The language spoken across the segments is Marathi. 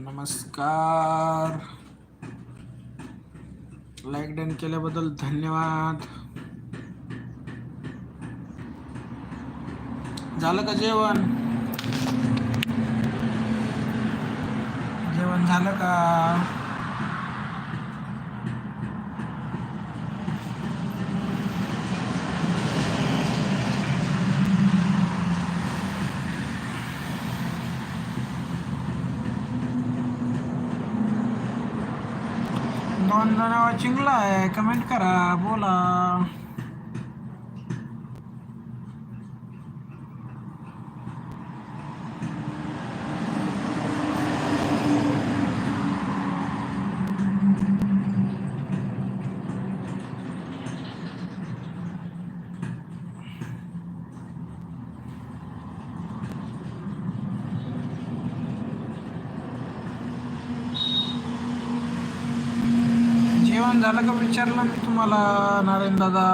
नमस्कार. लाईक डन केल्याबद्दल धन्यवाद. झालं का जेवण? जेवण झालं का? दोन जण चिंगला आहे. कमेंट करा बोला जेवण झालं का विचारलं मी तुम्हाला नारायण दादा?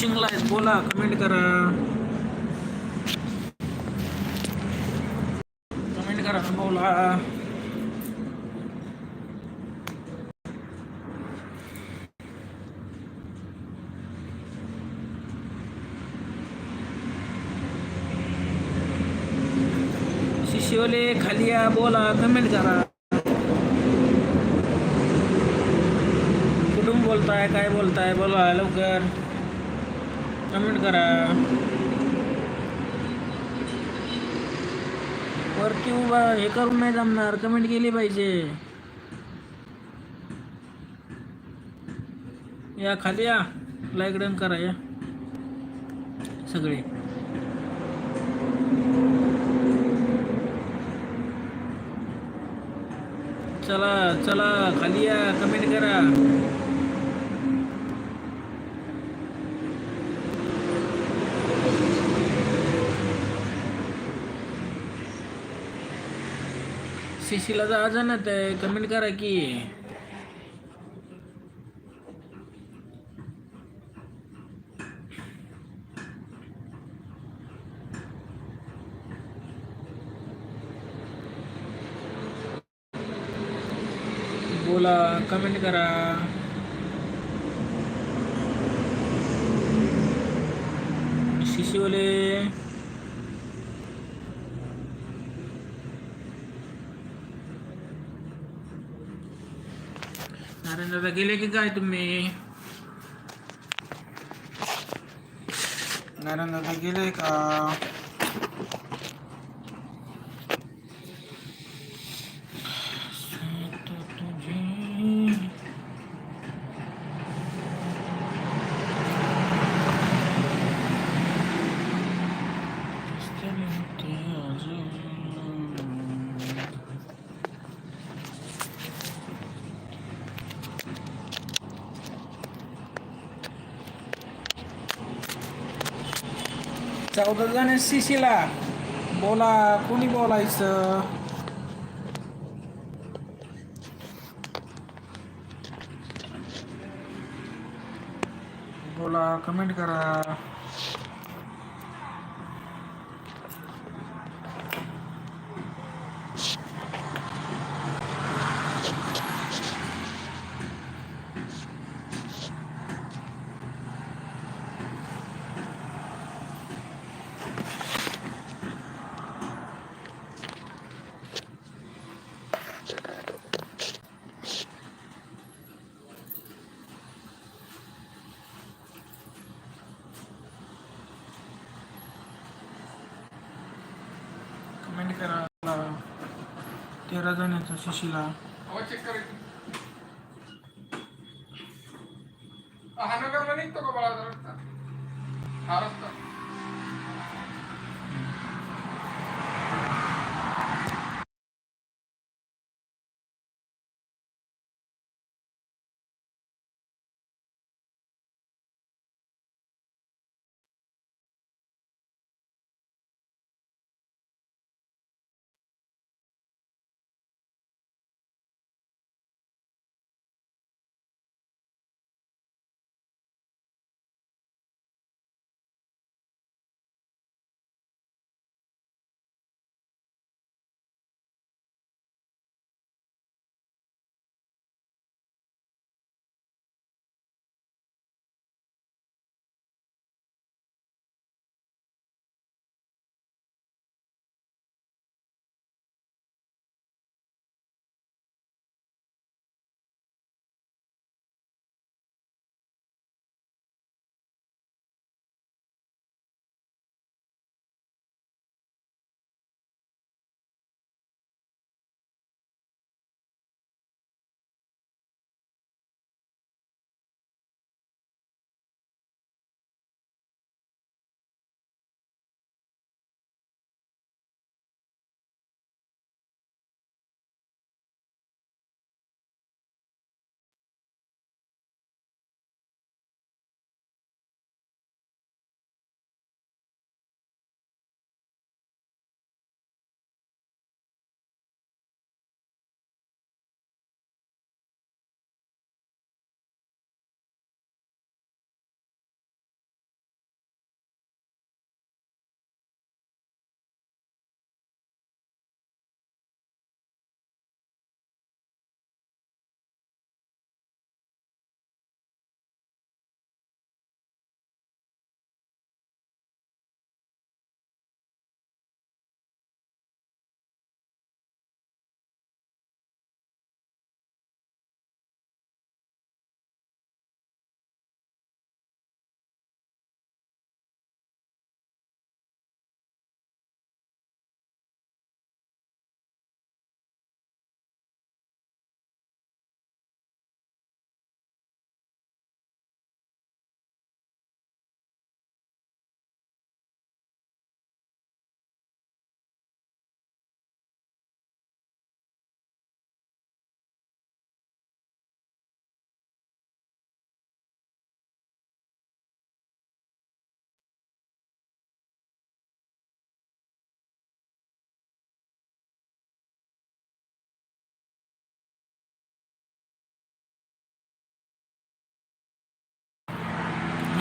जण आहेत बोला कमेंट करा. कमेंट करा बोला शिशिवले खाली या बोला कमेंट करा. कुठून बोलताय, काय बोलताय, बोला, लवकर. कमेंट करा. वरती उभा हे करून नाही जमणार. कमेंट केली पाहिजे. या खाली या. लाईक डन करा या. सगळे. चला चला खाली या. कमेंट करा. शिशीला जा ना आहे कमेंट करा की. बोला कमेंट करा. शिशीवले नारायण दादा गेले की काय तुम्ही? नारायण दादा गेले का? चौदा जण शिशीला बोला कोणी बोलायचं बोला कमेंट करा जणांचं शिशीला आवाज चेक करायची हा नगरला निघतो का बाळा रस्ता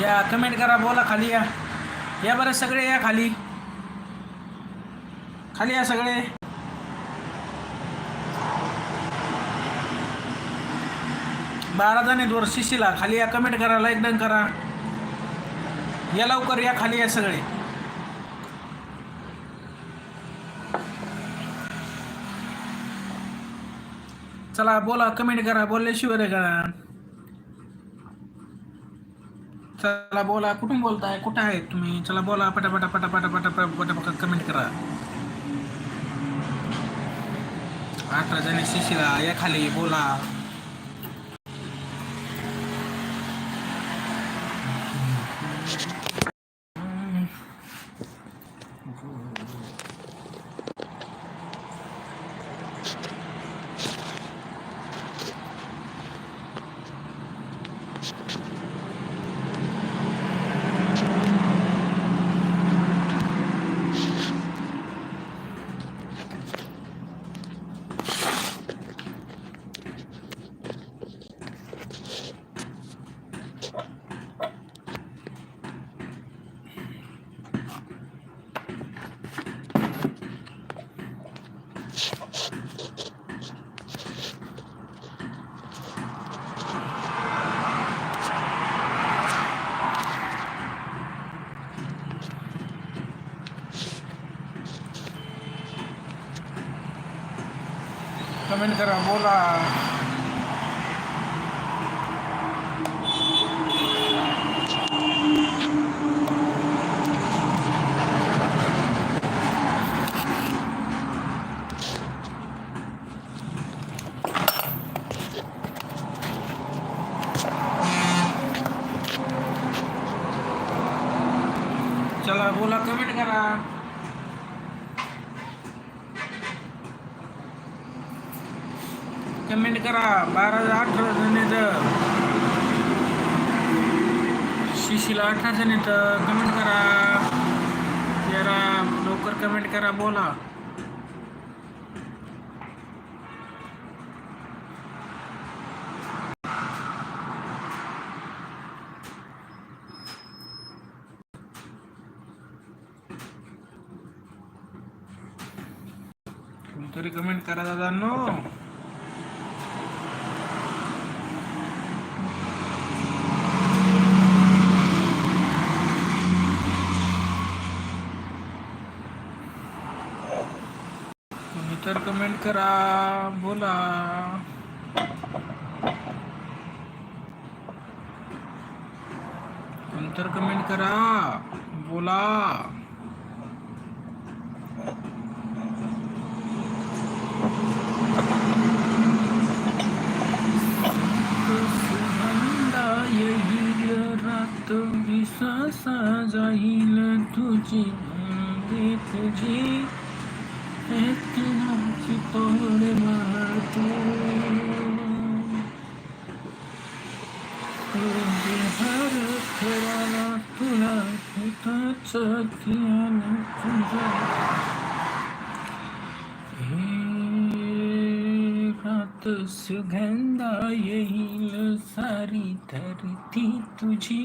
या कमेंट करा बोला खाली या. या बरं सगळे या खाली. खाली या सगळे. बारा जण दोर शिशीला खाली या. कमेंट करा लाईक डन करा. या लवकर या खाली या सगळे. चला बोला कमेंट करा बोलल्याशिवाय करा चला बोला कुठून बोलताय? कुठं आहे तुम्ही? चला बोला पटापटा पटापटा पटापटा पटापटा कमेंट करा. अठरा जण शिशीला या खाली बोला. कमेंट करा बोला चला बोला कमेंट करा कमेंट करा बारा अठरा जण येतं शिशीला जण येतं कमेंट करा. जरा लवकर कमेंट करा बोला. कोणतरी कमेंट करा दादा नो तुम्ही तर कमेंट करा बोला. तुम्ही कमेंट करा बोला. येईल रात विसासा जाईल तुझी तुझी. एकनाची तोड मारतो तुझे हर खराला तुला कुठंच कियानं तुझा हे रात सुगंधा येईल सारी धरती तुझी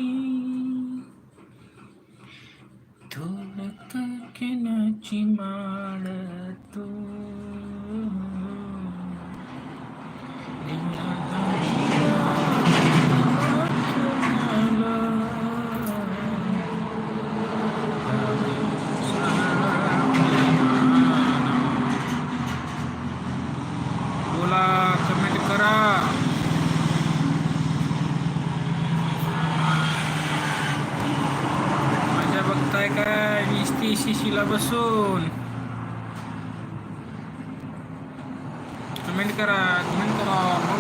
तुलक किनाची माळ तू बोला कमेंट करा माझ्या बघताय काय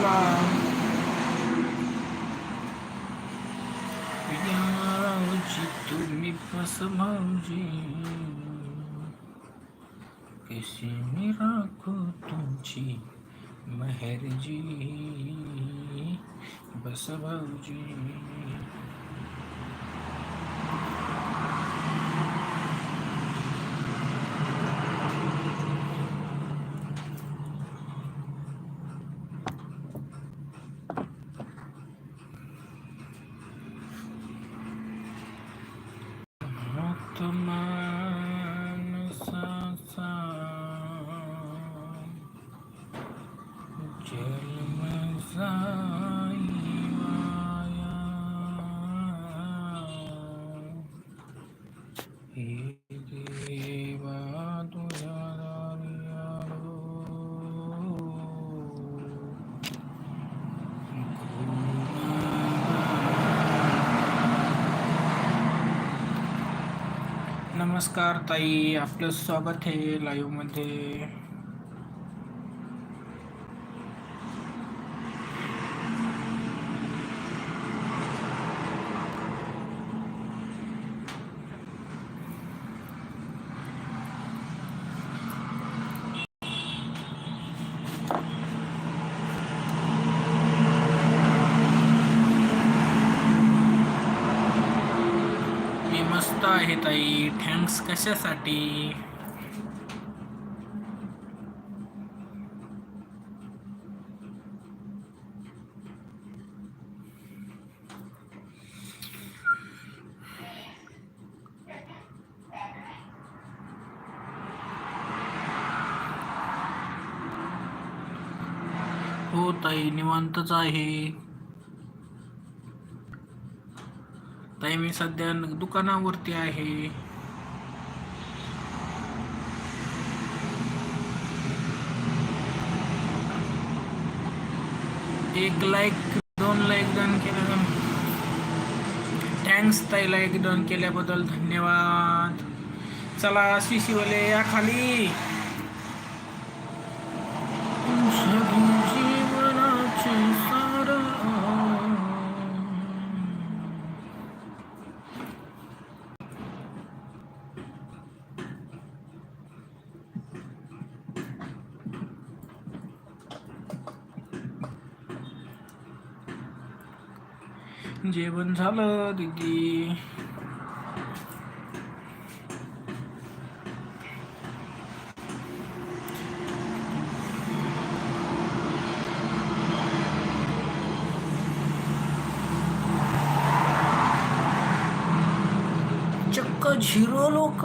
नुसती तुम्ही बस भाऊजी मी राखू तुमची मेहरजी बस भाऊजी मानसाचा जन्म जाई वाया. हे देवा तुझ्या दारी आलो. नमस्कार ताई आपलं स्वागत आहे लाईव्हमध्ये मध्ये मी मस्त आहे ताई थँक्स कशासाठी? हो ताई निवांतच आहे. नाही मी सध्या दुकानावरती आहे. एक लाईक दोन लाईक डन केलं थँक्स ताई लाईक डन केल्याबद्दल धन्यवाद. चला शिशिवले या खाली सगळी जीवनाची सार जेवण झालं दीदी. चक्क झिरो लोक.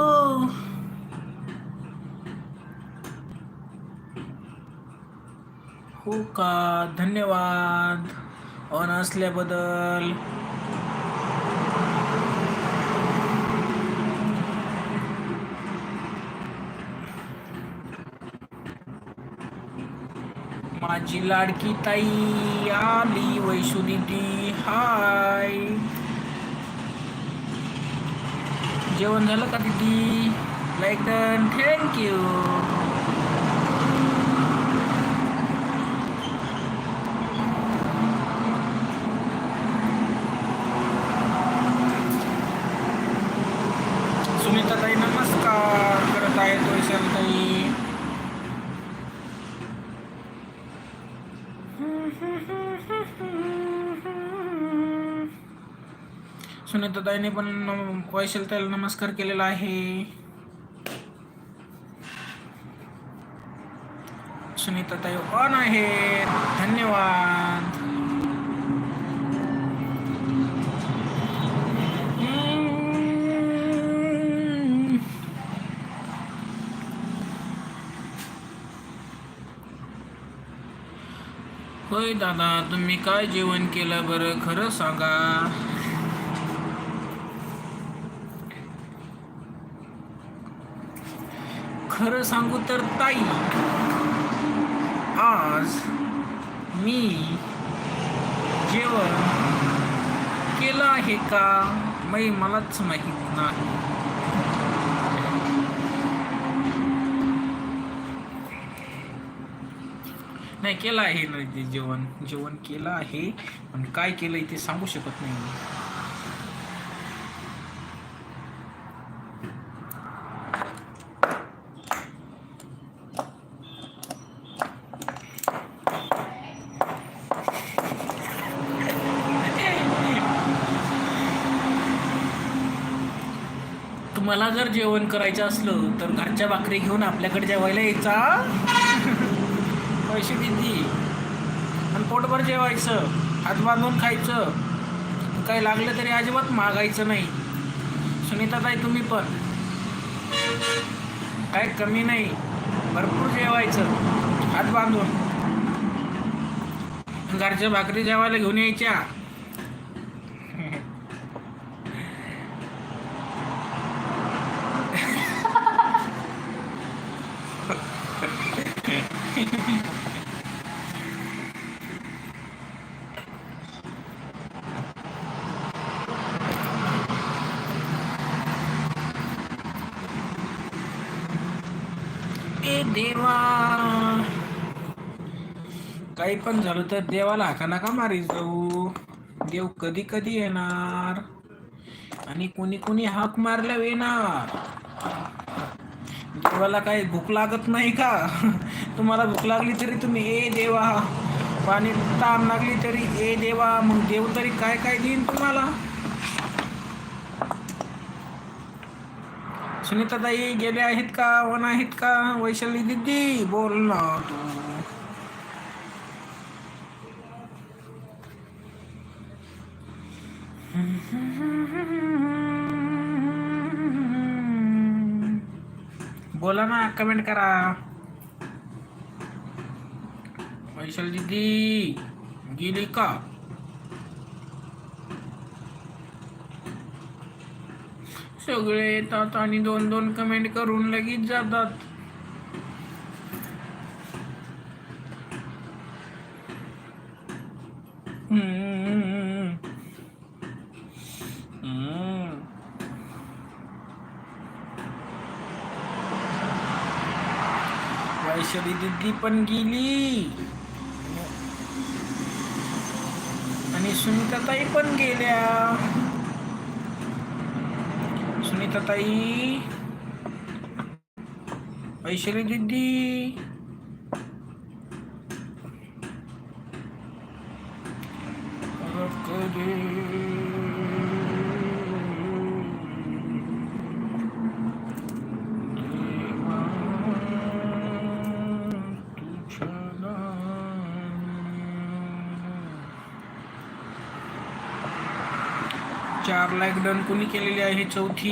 हो का? धन्यवाद. ऑन असल्याबद्दल. माझी लाडकी ताई आली वैशू दीदी हाय. जेवण झालं का दिदी? Like done. थँक्यू सुनीता ताई नमस्कार करत आहेत वैशाल ताई सुनीताताईने पण वैशलताईला नमस्कार केलेला आहे. सुनीताताई ऑन आहेत धन्यवाद. होय दादा तुम्ही काय जेवण केलं बरं? खरं सांगा. खरं सांगू तर ताई आज मी जेवण केलं आहे का? नाही मलाच माहीत नाही. नाही केलं आहे ना ते जेवण? जेवण केलं आहे. पण काय केलंय ते सांगू शकत नाही मला जर जेवण करायचं असलं तर घरच्या भाकरी घेऊन आपल्याकडे जेवायला यायचा. पैसे किती? आणि पोटभर जेवायचं हात बांधून खायचं. काही लागलं तरी अजिबात मागायचं नाही. सुनीताताई तुम्ही पण. काय कमी नाही. भरपूर जेवायचं हात बांधून. घरच्या भाकरी जेवायला घेऊन यायच्या. ए देवा. काही पण झालं तर देवाला हाका नका मारी जाऊ. देव कधी कधी येणार. आणि कोणी कोणी हाक मारल्या येणार. देवाला काही भूक लागत नाही का? तुम्हाला भूक लागली तरी तुम्ही ए देवा. पाणी ताण लागली तरी ए देवा. मग देव तरी काय काय देईन तुम्हाला? सुनीताताई गेले आहेत का? वन आहेत का? वैशाली दिदी, बोल ना बोला ना कमेंट करा. वैशाली दिदी, गेली का? सगळे येतात आणि दोन दोन कमेंट करून लगेच जातात. वैशाली दिदी पण गेली. आणि सुनीताताई पण गेल्या. सुनीताताई वैशाली दिदी चार लाईक डन कोणी केलेली आहे? चौथी.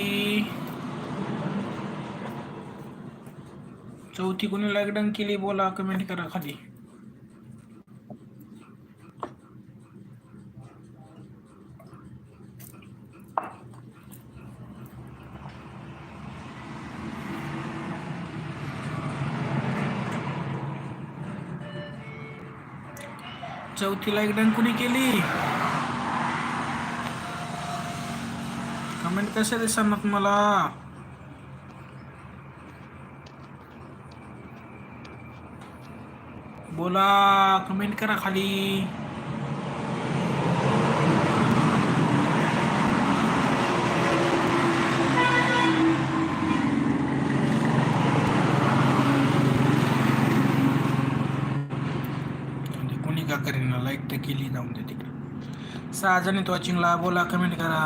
चौथी कोणी लाईक डन केली? बोला कमेंट करा खाली. चौथी लाईक डन कोणी केली? कमेंट कशा दिसणार मला बोला कमेंट करा खाली. म्हणजे कोणी का करेना लाईक तर केली जाऊन दे तिकडे. सहा जण आहेत वॉचिंगला बोला कमेंट करा.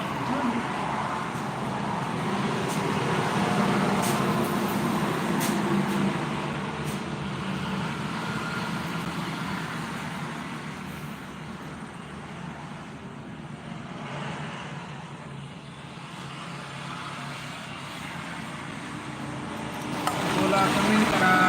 बोला कमेंट करा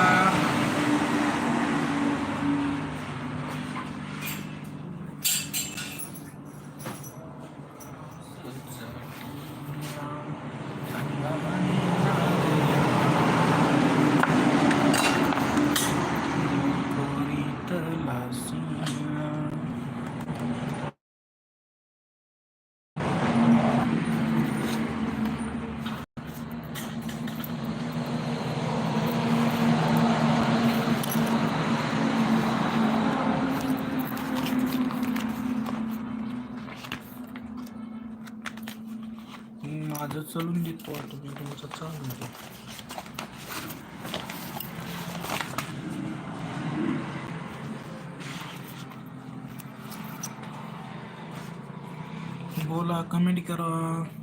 माझं चलून देतो तुम्ही तुमचं चालून द्या बोला कमेंट करा.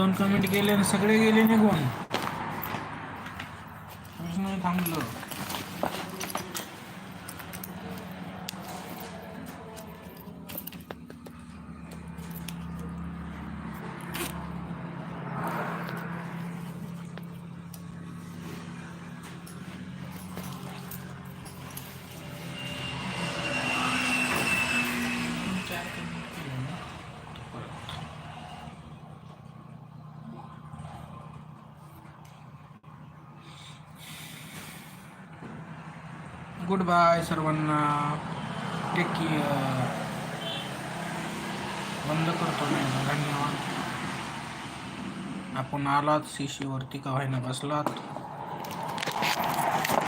दोन कमेंट केले आणि सगळे गेले निघून. थांबलो नाही थांबलं चार comment केले ना, तर परत. गुड बाय सर्वांना. टेक केअर बंद करतो मी. धन्यवाद. आपण आलात शिशीवरती का व्हायना बसलात?